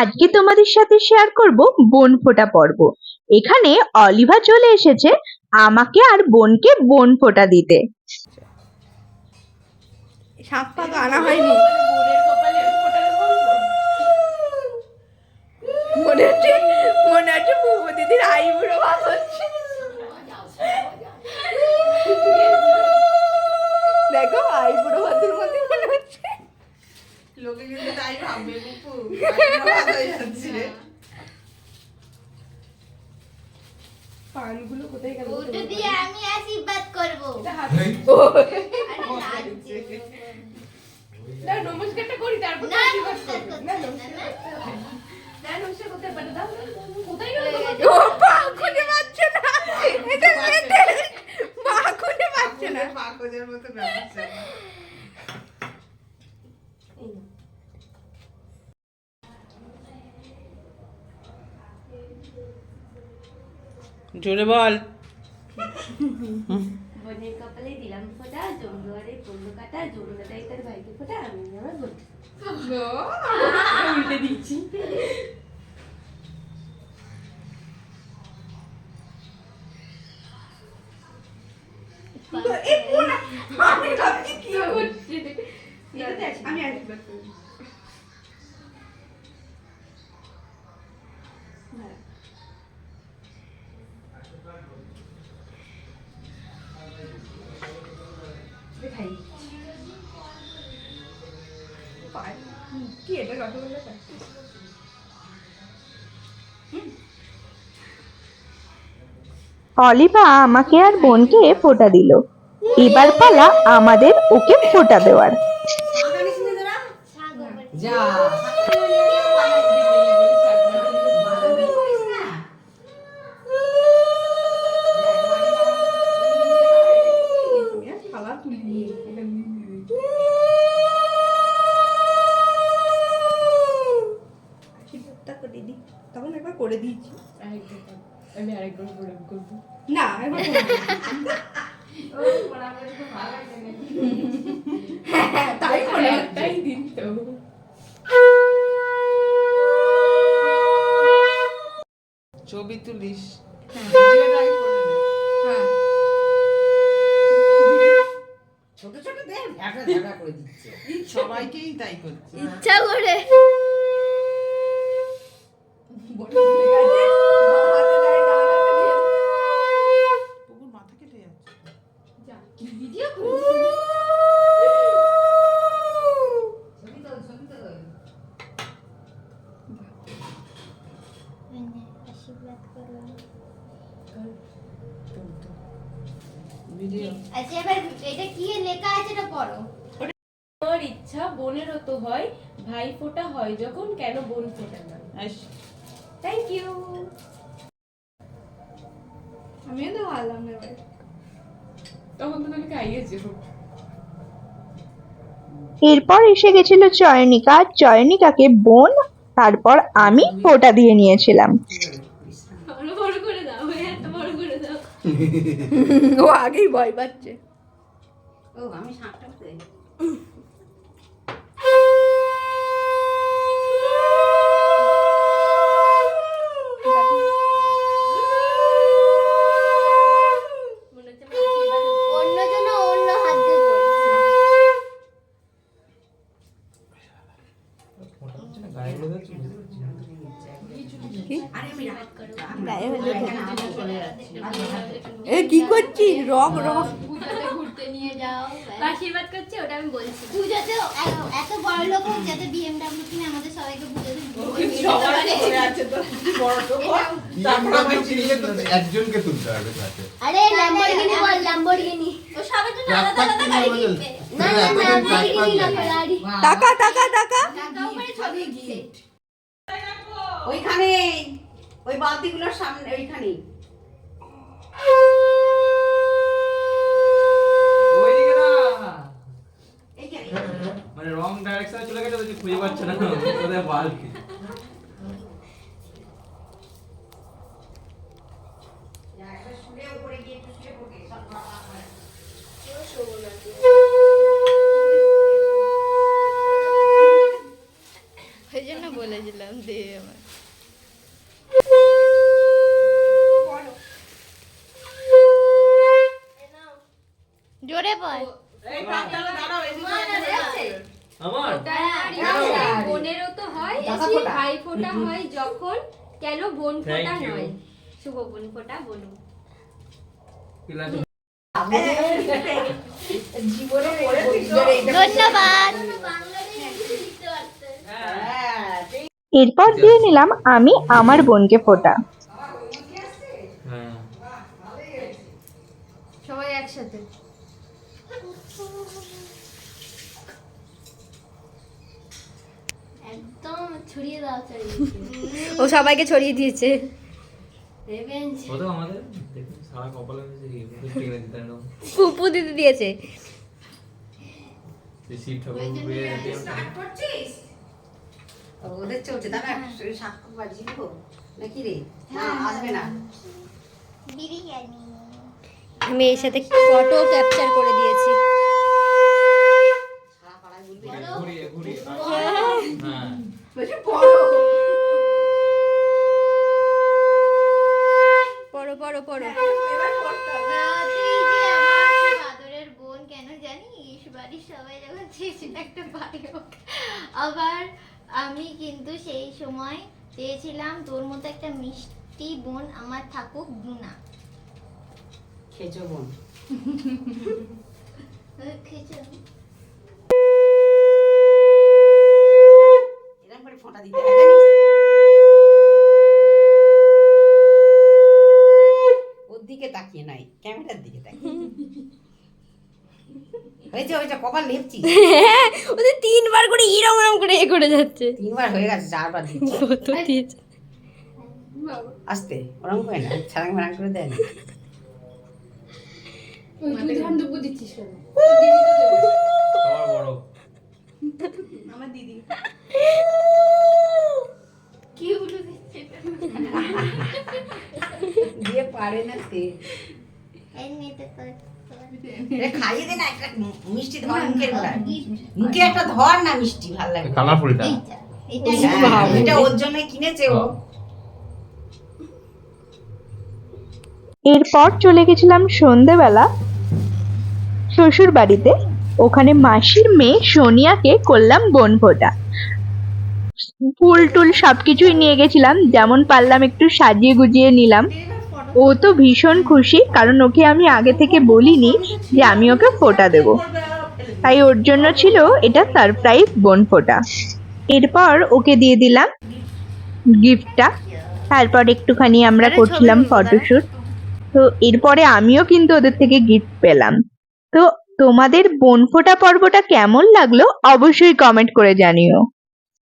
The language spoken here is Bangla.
আজকে তোমাদের সাথে শেয়ার করব বোন ফোঁটা পর্ব। এখানে অলিভা চলে এসেছে আমাকে আর বোনকে বোন ফোঁটা দিতে। শাক তো আনা হয়নি মনে হচ্ছে মনে হচ্ছে পূর্ব দিদির আইবুড়ো ভাত হচ্ছে দেখো আইবুড়ো ভাতের মধ্যে মনে হচ্ছে লোকে কিন্তু তাই ভাববে বুপু আশীর্বাদ হয়ে। পানগুলো কোথায় গেল? ওটা দিয়ে আমি আশীর্বাদ করব। না নমস্কারটা করি তারপর না, নমস্কার না না, নমস্কার করতে পারে দাও কোথায় গেল ও পা খুঁজে পাচ্ছে না। এটা মেয়েদের পা খুঁজে পাচ্ছে না। পাকজের মতো ব্যবস্থা জোরে বল। বোনের কপালে দিলাম ফোঁটা জমদুয়ারে পড়ল কাটা জমদাদাই তার ভাইকে ফোঁটা আমি আমার বোন উল্টে দিচ্ছি। আমি ভাবছি অলিভা আমাকে আর বোনকে ফোটা দিল। এবার পালা আমাদের ওকে ফোটা দেওয়ার। যা। আমি আরেকবার প্রণাম করব না একবার তাই মনে একটাই দিন তো ছবি তুলিস হ্যাঁ ছোট ছোট ঝাঁটা করে দিচ্ছে সবাইকেই তাই করছে ইচ্ছা করে বড় হয়ে গেছে, বাঁ হাতে দেয়, ডান হাতে দিয়ে দেয়। পুকুর মাথা কেটে যাচ্ছে যা, কি ভিডিও ছবি তো ছবি তো আশীর্বাদ করো ভিডিও। আচ্ছা এবার এটা কি লেখা আছে এটা পড়ো। তোর ইচ্ছা বোনেরও তো হয় ভাই ফোঁটা হয় যখন কেন বোন ফোঁটা না? থ্যাংক ইউ আমিও তো ভাবলাম না এবার। তখন তো এরপর এসে গেছিল চয়নিকা। চয়নিকাকে বোন তারপর আমি ফোঁটা দিয়ে নিয়েছিলাম বড় বড় করে দাও এত বড় করে দাও ও আগেই ভয় পাচ্ছে। ও আমি শাকটা রক রক ঘুরতে নিয়ে যাও আশীর্বাদ করছে ওটা আমি বলছি পুজোতে এত বড় লোক যাতে বিএমডব্লিউ কিনে আমাদের সবাইকে পুজোতে। একজনকে তুলতে হবে আরে ল্যাম্বরগিনি বল ল্যাম্বরগিনি ও সবার জন্য আলাদা আলাদা গাড়ি কিনবে না না ল্যাম্বরগিনি না ফেরারি টাকা টাকা টাকা টাকা উপরে ছবি দিচ্ছে ওইখানে ওই বালতিগুলোর সামনে ওইখানে ওইদিকে না এইখানে মানে ডাইরেকশনে চলে গেছে খুঁজে পাচ্ছে না। কোথায় বাল বলেছিলাম দিলাম দে আমার জোরে বল। এই দাঁড়াও। আমার? বোনেরও তো হয় ভাই ফোঁটা হয় যখন কেন বোন ফোঁটা নয়। শুভ বোন ফোঁটা বলুন। ধন্যবাদ। হ্যাঁ, এরপর দিয়ে নিলাম আমি আমার বোনকে ফোটা হ্যাঁ সবাই একসাথে একদম ছড়িয়ে দাও ছড়িয়ে ও সবাইকে ছড়িয়ে দিয়েছে। ফুপু দিতে দিয়েছে। যে শিব ঠাকুর পেয়ে যেতে স্টার্ট করছিস? ওদের চলছে দাঁড়া সাক্ষর বাজি নাকি রে? আসবে না। আমি এর সাথে ফটো ক্যাপচার করে দিয়েছি সারা পাড়ায় বলবি ঘুরিয়ে ঘুরিয়ে হ্যাঁ বেশি বড় পড়ো পড়ো পড়ো এবার করতে হবে তুই যে আমার খুব আদরের বোন কেন জানিস বাড়ির সবাই যখন চেয়েছিল একটা বাড়ি আবার আমি কিন্তু সেই সময় চেয়েছিলাম তোর মতো একটা মিষ্টি বোন আমার থাকুক গুনা খেচো বোন। খেয়েছো? হয়েছে কপাল লেপছি ওদের তিনবার করে ইরম ইরম করে এ করে যাচ্ছে। তিনবার হয়ে গেছে চারবার কত দিয়েছে আসতে ওরকম করে না ছাড়াং মারাং করে দেয় না। সবার বড়। কি উঠে দিচ্ছে দিয়ে পারে না সে। এই খাইয়ে দে না একটা মিষ্টি ধর মুখের গোড়ায় মুখে একটা ধর না মিষ্টি ভালো লাগে কালারফুলটা হ্যাঁ, এটা ওর জন্য কিনেছে ও। এরপর চলে গেছিলাম সন্ধেবেলা শ্বশুর বাড়িতে ওখানে মাসির মেয়ে সোনিয়াকে করলাম বোন ফোটা ফুল টুল সবকিছুই নিয়ে গেছিলাম যেমন পারলাম একটু সাজিয়ে গুজিয়ে নিলাম। ও তো ভীষণ খুশি কারণ ওকে আমি আগে থেকে বলিনি যে আমি ওকে ফোটা দেব। তাই ওর জন্য ছিল এটা সারপ্রাইজ বোন ফোটা। এরপর ওকে দিয়ে দিলাম গিফটটা। তারপর একটুখানি আমরা করছিলাম ফটোশ্যুট তো এরপরে আমিও কিন্তু ওদের থেকে গিফট পেলাম। তো তোমাদের বোন ফোটা পর্বটা কেমন লাগল অবশ্যই কমেন্ট করে জানিও।